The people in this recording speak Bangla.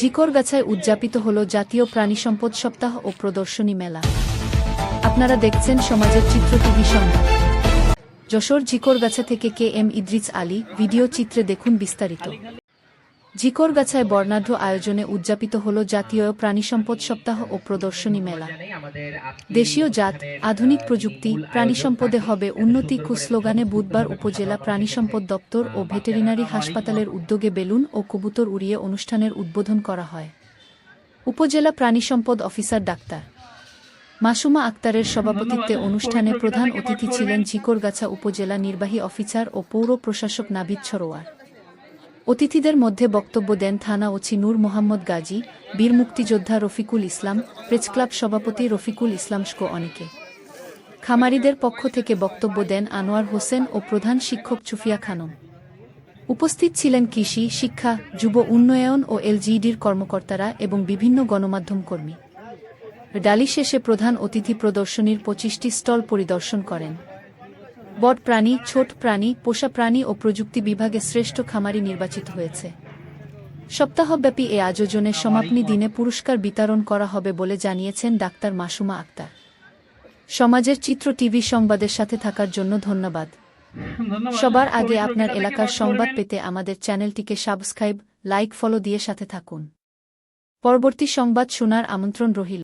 জিকরগাছায় উদযাপিত হল জাতীয় প্রাণী সম্পদ সপ্তাহ ও প্রদর্শনী মেলা। আপনারা দেখছেন সমাজের চিত্র টিভি সংবাদ। যশোর ঝিকরগাছা থেকে K M Idris Ali, video চিত্রে দেখুন বিস্তারিত। জিকরগাছায় বর্ণাঢ্য আয়োজনে উদযাপিত হল জাতীয় প্রাণী সম্পদ সপ্তাহ ও প্রদর্শনী মেলা। দেশীয় জাত, আধুনিক প্রযুক্তি প্রাণী সম্পদে হবে উন্নতি কু স্লোগানে বুধবার উপজেলা প্রাণী সম্পদ দপ্তর ও ভেটেরিনারি হাসপাতালের উদ্যোগে বেলুন ও কবুতর উড়িয়ে অনুষ্ঠানের উদ্বোধন করা হয়। উপজেলা প্রাণী সম্পদ অফিসার ডাক্তার। মাসুমা আক্তারের সভাপতিত্বে অনুষ্ঠানে প্রধান অতিথি ছিলেন ঝিকরগাছা উপজেলা নির্বাহী অফিসার ও পৌর প্রশাসক নাবিদ সরোয়ার অতিথিদের মধ্যে বক্তব্য দেন থানা ওছি নূর মোহাম্মদ গাজী, বীর মুক্তিযোদ্ধা রফিকুল ইসলাম প্রেসক্লাব সভাপতি রফিকুল ইসলাম স্কো অনেকে। খামারিদের পক্ষ থেকে বক্তব্য দেন আনোয়ার হোসেন ও প্রধান শিক্ষক চুফিয়া খানম। উপস্থিত ছিলেন কৃষি, শিক্ষা, যুব উন্নয়ন ও এলজিইডির কর্মকর্তারা এবং বিভিন্ন গণমাধ্যম কর্মী। ডালি শেষে প্রধান অতিথি প্রদর্শনীর পঁচিশটি স্টল পরিদর্শন করেন। বট প্রাণী ছোট প্রাণী পোষা প্রাণী ও প্রযুক্তি বিভাগে শ্রেষ্ঠ খামারি নির্বাচিত হয়েছে। সপ্তাহব্যাপী এ আয়োজনের সমাপনী দিনে পুরস্কার বিতরণ করা হবে বলে জানিয়েছেন ডাক্তার মাসুমা আক্তার। সমাজের চিত্র টিভি সংবাদের সাথে থাকার জন্য ধন্যবাদ। সবার আগে আপনার এলাকার সংবাদ পেতে আমাদের চ্যানেলটিকে সাবস্ক্রাইব লাইক ফলো দিয়ে সাথে থাকুন। পরবর্তী সংবাদ শোনার আমন্ত্রণ রহিল